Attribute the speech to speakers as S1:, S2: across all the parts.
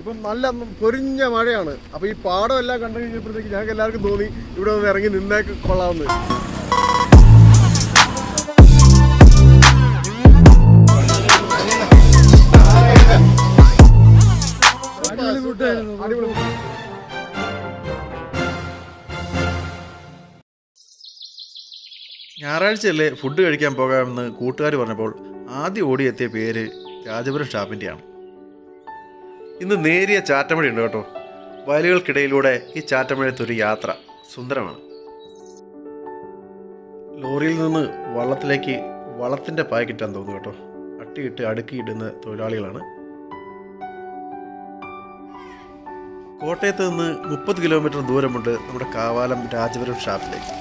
S1: ഇപ്പം നല്ല പൊരിഞ്ഞ മഴയാണ്. അപ്പോൾ ഈ പാടം എല്ലാം കണ്ടു കഴിഞ്ഞപ്പോഴത്തേക്ക് ഞങ്ങൾക്ക് എല്ലാവർക്കും തോന്നി ഇവിടെ ഒന്ന് ഇറങ്ങി നിന്നേക്ക് കൊള്ളാമെന്ന്.
S2: ഞായറാഴ്ചയല്ലേ ഫുഡ് കഴിക്കാൻ പോകാമെന്ന് കൂട്ടുകാർ പറഞ്ഞപ്പോൾ ആദ്യം ഓടിയെത്തിയ പേര് രാജപുരം ഷാപ്പിന്റെയാണ് ഇന്ന് നേരിയ ചാറ്റമഴയുണ്ട് കേട്ടോ. വയലുകൾക്കിടയിലൂടെ ഈ ചാറ്റമഴയത്തൊരു യാത്ര സുന്ദരമാണ്. ലോറിയിൽ നിന്ന് വള്ളത്തിലേക്ക് വളത്തിന്റെ പാക്കറ്റാന്ന് തോന്നുന്നു കേട്ടോ. അട്ടിയിട്ട് അടുക്കിയിടുന്ന തൊഴിലാളികളാണ്. കോട്ടയത്ത് നിന്ന് മുപ്പത് കിലോമീറ്റർ ദൂരമുണ്ട് നമ്മുടെ കാവാലം രാജപുരം ഷാപ്പിലേക്ക്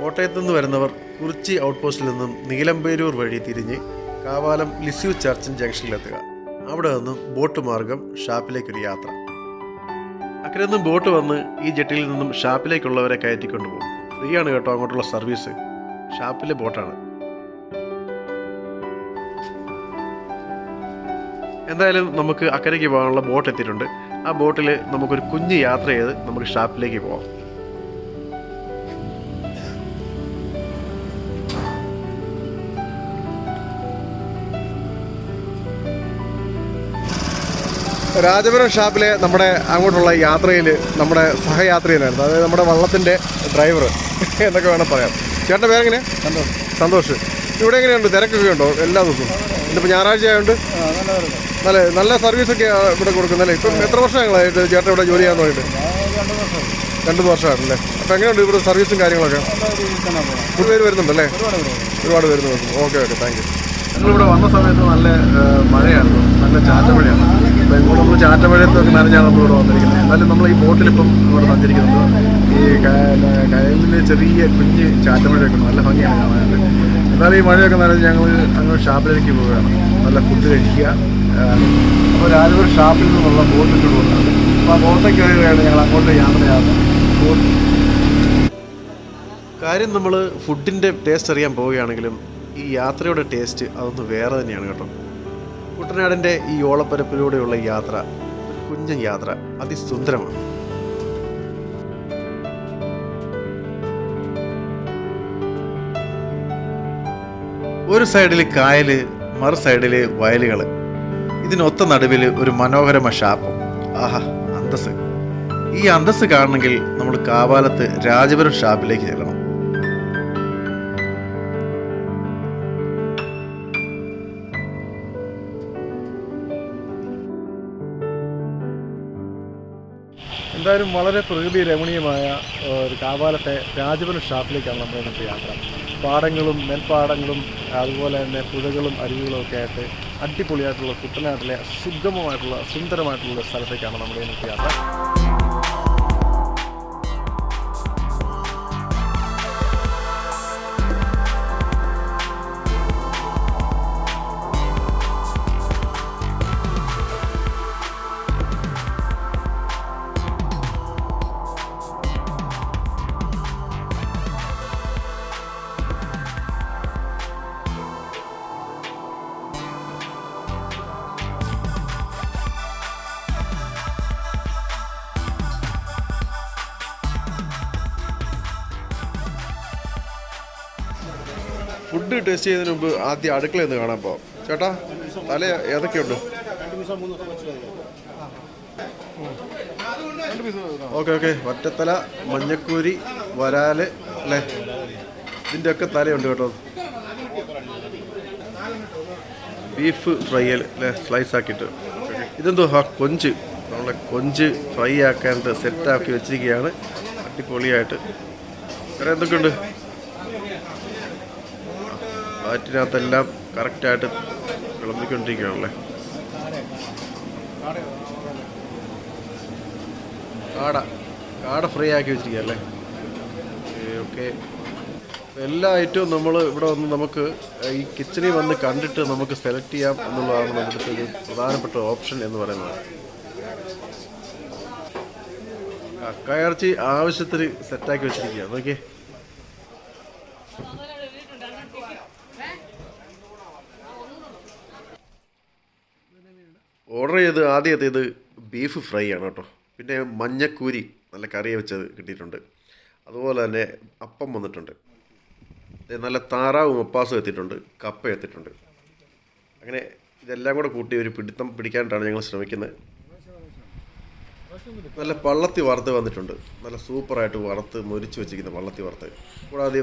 S2: കോട്ടയത്ത് നിന്ന് വരുന്നവർ കുറിച്ചി ഔട്ട് പോസ്റ്റിൽ നിന്നും നീലമ്പേരൂർ വഴി തിരിഞ്ഞ് കാവാലം ലിസ്യു ചർച്ചിൻ ജംഗ്ഷനിലെത്തുക. അവിടെ നിന്നും ബോട്ട് മാർഗം ഷാപ്പിലേക്കൊരു യാത്ര. അക്കരെ നിന്നും ബോട്ട് വന്ന് ഈ ജെട്ടിയിൽ നിന്നും ഷാപ്പിലേക്കുള്ളവരെ കയറ്റിക്കൊണ്ട് പോകും. ഫ്രീ ആണ് കേട്ടോ അങ്ങോട്ടുള്ള സർവീസ്. ഷാപ്പിലെ ബോട്ടാണ്. എന്തായാലും നമുക്ക് അക്കരയ്ക്ക് പോകാനുള്ള ബോട്ട് എത്തിയിട്ടുണ്ട്. ആ ബോട്ടിൽ നമുക്കൊരു കുഞ്ഞ് യാത്ര ചെയ്ത് നമുക്ക് ഷാപ്പിലേക്ക് പോകാം.
S1: രാജപുരം ഷാപ്പിലെ നമ്മുടെ അങ്ങോട്ടുള്ള യാത്രയിൽ നമ്മുടെ സഹയാത്രികനായിരുന്നു. അതായത് നമ്മുടെ വള്ളത്തിന്റെ ഡ്രൈവർ എന്നൊക്കെ വേണം പറയാം. ചേട്ടന്റെ പേരെങ്ങനെ? സന്തോഷ്. സന്തോഷ്. ഇവിടെ എങ്ങനെയുണ്ട്? തിരക്കൊക്കെ ഉണ്ടോ എല്ലാ ദിവസവും? ഇന്നിപ്പോൾ ഞായറാഴ്ച ആയതുകൊണ്ട് നല്ല നല്ല സർവീസൊക്കെ ഇവിടെ കൊടുക്കുന്നല്ലേ ഇപ്പം എത്ര വർഷങ്ങളായിട്ട് ചേട്ടൻ ഇവിടെ ജോലി ചെയ്യാൻ തുടങ്ങിയിട്ട്? രണ്ട് വർഷമായിട്ടല്ലേ? അപ്പോൾ എങ്ങനെയുണ്ട് ഇവിടെ സർവീസും കാര്യങ്ങളൊക്കെ? ഒരു പേര് വരുന്നുണ്ടല്ലേ? ഒരുപാട് വരുന്നുണ്ട്. വരുന്നു ഓക്കെ ഓക്കെ താങ്ക് യു.
S2: ഞങ്ങളിവിടെ വന്ന സമയത്ത് നല്ല മഴയായിരുന്നു. നല്ല ചാറ്റമഴയാണ് അപ്പോൾ ഇങ്ങോട്ട് നമ്മൾ ചാറ്റമഴയത്തൊക്കെ നനഞ്ഞാണ് നമ്മളിവിടെ വന്നിരിക്കുന്നത്. എന്നാലും നമ്മൾ ഈ ബോട്ടിലിപ്പം ഇവിടെ സഞ്ചരിക്കുന്നത് ഈ കയലിൽ ചെറിയ കുഞ്ഞ് ചാറ്റമഴയൊക്കെ. നല്ല ഭംഗിയാണ് കാണാനായിട്ട്. എന്നാലും ഈ മഴയൊക്കെ നനഞ്ഞ് ഞങ്ങൾ അങ്ങ് ഷാപ്പിലേക്ക് പോവുകയാണ്. നല്ല ഫുഡ് കഴിക്കുക. അപ്പോൾ രാജപുരം ഷാപ്പിൽ നിന്നുള്ള ബോട്ടിൽ വന്നത് അപ്പോൾ ആ ബോട്ടൊക്കെ കയറുകയാണ് ഞങ്ങൾ അങ്ങോട്ട് യാത്രയാണ് കാര്യം നമ്മൾ ഫുഡിന്റെ ടേസ്റ്റ് അറിയാൻ പോവുകയാണെങ്കിലും ഈ യാത്രയുടെ ടേസ്റ്റ് അതൊന്ന് വേറെ തന്നെയാണ് കേട്ടോ. കുട്ടനാടിന്റെ ഈ ഓളപ്പരപ്പിലൂടെയുള്ള യാത്ര കുഞ്ഞൻ യാത്ര അതിസുന്ദരമാണ്. ഒരു സൈഡിൽ കായൽ മറു സൈഡിൽ വയലുകൾ ഇതിനൊത്ത നടുവിൽ ഒരു മനോഹരമ ഷാപ്പും ആഹാ അന്തസ് ഈ അന്തസ് കാണണമെങ്കിൽ നമ്മൾ കാവാലത്ത് രാജപുരം ഷാപ്പിലേക്ക് ചെല്ലണം.
S1: എന്തായാലും വളരെ പ്രകൃതി രമണീയമായ ഒരു കാവാലത്തെ രാജപുരം ഷാപ്പിലേക്കാണ് നമ്മൾ ഇന്നത്തെ യാത്ര. പാടങ്ങളും നെൽപ്പാടങ്ങളും അതുപോലെ തന്നെ പുഴകളും അരുവികളും ഒക്കെ ആയിട്ട് അടിപൊളിയായിട്ടുള്ള കുട്ടനാട്ടിലെ സുഗമമായിട്ടുള്ള സുന്ദരമായിട്ടുള്ള സ്ഥലത്തേക്കാണ് നമ്മുടെ ഇന്നത്തെ യാത്ര. ഫുഡ് ടേസ്റ്റ് ചെയ്യുന്നതിന് മുമ്പ് ആദ്യം അടുക്കള എന്ന് കാണാൻ പോവാം. ചേട്ടാ തല ഏതൊക്കെയുണ്ട്? Okay okay. ഒറ്റത്തല മഞ്ഞക്കൂരി വരാൽ അല്ലേ? ഇതിന്റെ ഒക്കെ തലയുണ്ട് കേട്ടോ. ബീഫ് ഫ്രൈ അല്ലേ? സ്ലൈസ് ആക്കിയിട്ട്. ഇതെന്തോ? ആ കൊഞ്ച്. നമ്മളെ കൊഞ്ച് ഫ്രൈ ആക്കാനായിട്ട് സെറ്റാക്കി വെച്ചിരിക്കുകയാണ്. അടിപൊളിയായിട്ട്. വേറെ എന്തൊക്കെയുണ്ട്? ഫ്ലാറ്റിനകത്തെല്ലാം കറക്റ്റായിട്ട് വിളമ്പിക്കൊണ്ടിരിക്കുകയാണല്ലേ? കാട കാട ഫ്രീ ആക്കി വെച്ചിരിക്കുകയല്ലേ? ഓക്കെ. എല്ലാ ഐറ്റവും നമ്മൾ ഇവിടെ വന്ന് നമുക്ക് ഈ കിച്ചണിൽ വന്ന് കണ്ടിട്ട് നമുക്ക് സെലക്ട് ചെയ്യാം എന്നുള്ളതാണ് നമ്മുടെ ഒരു പ്രധാനപ്പെട്ട ഓപ്ഷൻ എന്ന് പറയുന്നത്. കയർച്ചി ആവശ്യത്തിന് സെറ്റാക്കി വെച്ചിരിക്കുക നോക്കിയേ. ഓർഡർ ചെയ്ത് ആദ്യത്തേത്
S2: ബീഫ് ഫ്രൈ ആണ് കേട്ടോ. പിന്നെ മഞ്ഞക്കൂരി നല്ല കറി വെച്ചത് കിട്ടിയിട്ടുണ്ട്. അതുപോലെ തന്നെ അപ്പം വന്നിട്ടുണ്ട്. നല്ല താറാവും ഒപ്പാസും എത്തിയിട്ടുണ്ട് കപ്പ എത്തിയിട്ടുണ്ട്. അങ്ങനെ ഇതെല്ലാം കൂടെ കൂട്ടി ഒരു പിടുത്തം പിടിക്കാനായിട്ടാണ് ഞങ്ങൾ ശ്രമിക്കുന്നത്. നല്ല പള്ളത്തി വറുത്ത് വന്നിട്ടുണ്ട്. നല്ല സൂപ്പറായിട്ട് വറുത്ത് മുരിച്ചു വെച്ചിരിക്കുന്ന പള്ളത്തി വറുത്ത്. കൂടാതെ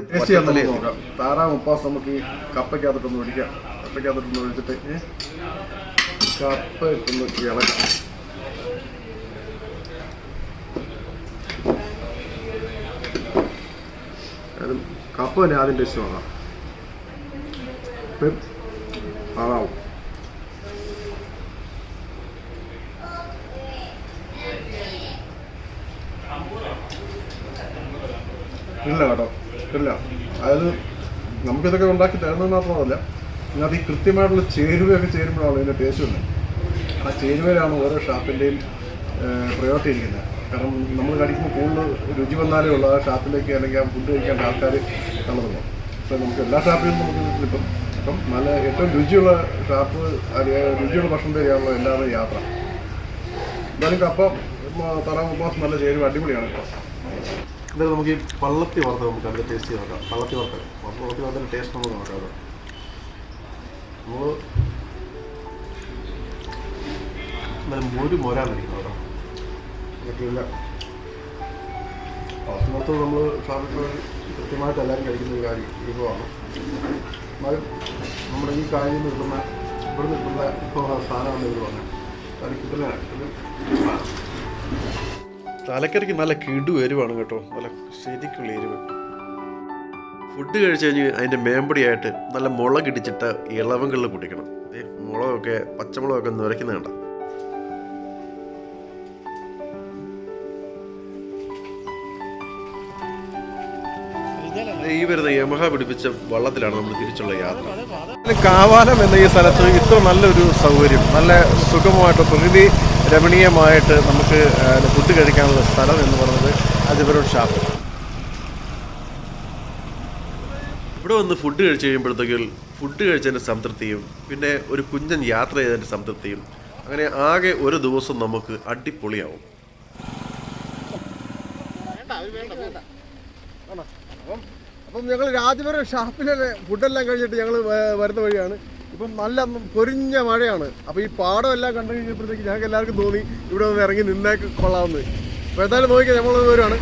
S1: താറാവും ഒപ്പാസും നമുക്ക് ഉപ്പാസ് കപ്പയ്ക്കകത്തിട്ടൊന്ന് ഒഴിക്കാം. കപ്പയ്ക്കകത്തിട്ടൊന്ന് ഒഴിച്ചിട്ട് കപ്പ ഇട്ടൊന്ന് ഇളക്കാം. അത് കപ്പ തന്നെ ആദ്യം ടേസ്റ്റ് നോക്കാം ഇല്ല കേട്ടോ ഇല്ല. അതായത് നമുക്കിതൊക്കെ ഉണ്ടാക്കി തരുന്നത് മാത്രമല്ല. ഇതിനകത്ത് ഈ കൃത്യമായിട്ടുള്ള ചേരുവയൊക്കെ ചേരുമ്പോഴാണ് ഇതിന്റെ ടേസ്റ്റ് വന്നത് ആ ചേരുവയിലാണ് ഓരോ ഷാപ്പിന്റെയും പ്രയോറിറ്റി ഇരിക്കുന്നത് കാരണം നമ്മൾ കഴിക്കുമ്പോൾ കൂടുതൽ രുചി വന്നാലേ ഉള്ളൂ. ആ ഷാപ്പിലേക്ക് അല്ലെങ്കിൽ ആ ഫുഡ് കഴിക്കേണ്ട ആൾക്കാർ കടന്നു അപ്പോൾ നമുക്ക് എല്ലാ ഷാപ്പിലും നമുക്ക് കിട്ടും. അപ്പം നല്ല ഏറ്റവും രുചിയുള്ള ഷാപ്പ് രുചിയുള്ള ഭക്ഷണം തരികയാണല്ലോ എല്ലാവരും യാത്ര. എന്തായാലും കപ്പ തറാം ഉപ്പാസ് നല്ല ചേരുവ അടിപൊളിയാണ് കേട്ടോ. എന്തായാലും നമുക്ക് ഈ പള്ളത്തി വറുത്ത് നമുക്ക് അതിന്റെ ടേസ്റ്റ് നോക്കാം. പള്ളത്തി വറുത്ത് പള്ളത്തി വറുത്തതിന്റെ ടേസ്റ്റ് നമുക്ക് നോക്കാം കേട്ടോ നമ്മൾ നല്ല മൊരു കേട്ടോ. പറ്റില്ല പള്ളത്തി വറുത്ത് നമ്മൾ സാധാരണ കൃത്യമായിട്ട് എല്ലാവരും കഴിക്കുന്ന ഒരു കാര്യം വിഭവമാണ് എന്നാലും നമ്മുടെ ഈ കാര്യം നിന്ന് കിട്ടുന്ന ഇവിടെ നിൽക്കുന്ന ഇപ്പോൾ സാധനമാണ് ഇവർ പറഞ്ഞത്. അത് കിട്ടുന്ന ഇത്
S2: തലക്കറിക്ക് നല്ല കിടു എരിവാണ് കേട്ടോ. നല്ല ശരിക്കുള്ള എരിവ്. ഫുഡ് കഴിച്ച് കഴിഞ്ഞ് അതിന്റെ മേമ്പടിയായിട്ട് നല്ല മുളക് ഇടിച്ചിട്ട് ഇളവങ്ങളിൽ കുടിക്കണം. മുളകൊക്കെ പച്ചമുളകൊക്കെ നുരയ്ക്കുന്ന കണ്ട? ഈ വരുന്ന യമഹ പിടിപ്പിച്ച വള്ളത്തിലാണ് നമ്മൾ തിരിച്ചുള്ള യാത്ര. കാവാലം എന്ന ഈ സ്ഥലത്ത് ഇത്ര നല്ലൊരു സൗകര്യം നല്ല സുഖമായിട്ട് പ്രകൃതി രമണീയമായിട്ട് നമുക്ക് ഫുഡ് കഴിക്കാനുള്ള സ്ഥലം എന്ന് പറയുന്നത് അതിവരോട് ഷാപ്പ് ഇവിടെ വന്ന് ഫുഡ് കഴിച്ച് കഴിയുമ്പോഴത്തേക്കും ഫുഡ് കഴിച്ചതിന്റെ സംതൃപ്തിയും പിന്നെ ഒരു കുഞ്ഞൻ യാത്ര ചെയ്തതിന്റെ സംതൃപ്തിയും അങ്ങനെ ആകെ ഒരു ദിവസം നമുക്ക് അടിപൊളിയാവും. അപ്പം അപ്പം ഞങ്ങൾ രാജപുരം ഷാപ്പിലെ ഫുഡെല്ലാം കഴിഞ്ഞിട്ട് ഞങ്ങൾ വരുന്ന വഴിയാണ്. ഇപ്പം നല്ല പൊരിഞ്ഞ മഴയാണ്. അപ്പോൾ ഈ പാടം എല്ലാം കണ്ടു കഴിഞ്ഞപ്പോഴത്തേക്ക് ഞങ്ങൾക്ക് എല്ലാവർക്കും തോന്നി ഇവിടെ ഒന്ന് ഇറങ്ങി നിന്നേക്ക് കൊള്ളാമെന്ന്. അപ്പോൾ എന്തായാലും നോക്കിയാൽ നമ്മൾ വരുവാണ്.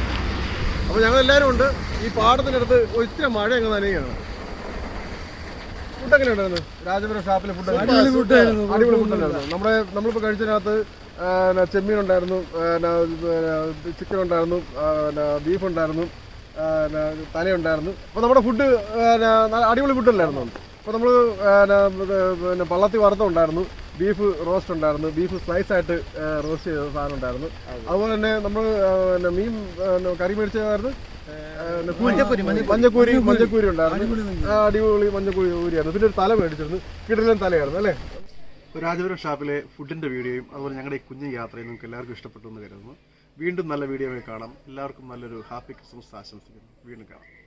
S2: അപ്പോൾ ഞങ്ങൾ എല്ലാവരും ഉണ്ട്. ഈ പാടത്തിനടുത്ത് ഒത്തിരി മഴ അങ്ങ് നനയാണ് ഫുഡ് എങ്ങനെ ഉണ്ടായിരുന്നു രാജപുരം ഷാപ്പിലെ ഫുഡ്
S3: അടിപൊളി.
S2: അടിപൊളി നമ്മുടെ നമ്മളിപ്പോൾ കഴിച്ചതിനകത്ത് ചെമ്മീൻ ഉണ്ടായിരുന്നു ചിക്കൻ ഉണ്ടായിരുന്നു ബീഫ് ഉണ്ടായിരുന്നു തലയുണ്ടായിരുന്നു അപ്പോൾ നമ്മുടെ ഫുഡ് അടിപൊളി ഫുഡ് അല്ലായിരുന്നു? അപ്പോൾ നമ്മൾ പിന്നെ പള്ളത്തി വറുത്ത ഉണ്ടായിരുന്നു ബീഫ് റോസ്റ്റ് ഉണ്ടായിരുന്നു ബീഫ് സ്ലൈസ് ആയിട്ട് റോസ്റ്റ് ചെയ്ത സാധനം ഉണ്ടായിരുന്നു. അതുപോലെ തന്നെ നമ്മൾ മീൻ കറി മേടിച്ചതായിരുന്നു മഞ്ഞക്കൂരി മഞ്ഞക്കൂരി ഉണ്ടായിരുന്നു. ആ, അടിപൊളി മഞ്ഞക്കൂരി ഊരിയായിരുന്നു പിന്നെ ഒരു തല മേടിച്ചിരുന്നു. കിടലൻ തലയായിരുന്നു അല്ലേ? രാജപുരം ഷാപ്പിലെ ഫുഡിന്റെ വീഡിയോയും അതുപോലെ ഞങ്ങളുടെ ഈ കുഞ്ഞു യാത്രയും നിങ്ങൾക്ക് എല്ലാവർക്കും ഇഷ്ടപ്പെട്ടു എന്ന് കരുതുന്നു. വീണ്ടും നല്ല വീഡിയോ കാണാം. എല്ലാവർക്കും നല്ലൊരു ഹാപ്പി ക്രിസ്മസ് ആശംസിക്കുന്നു. വീണ്ടും കാണാം.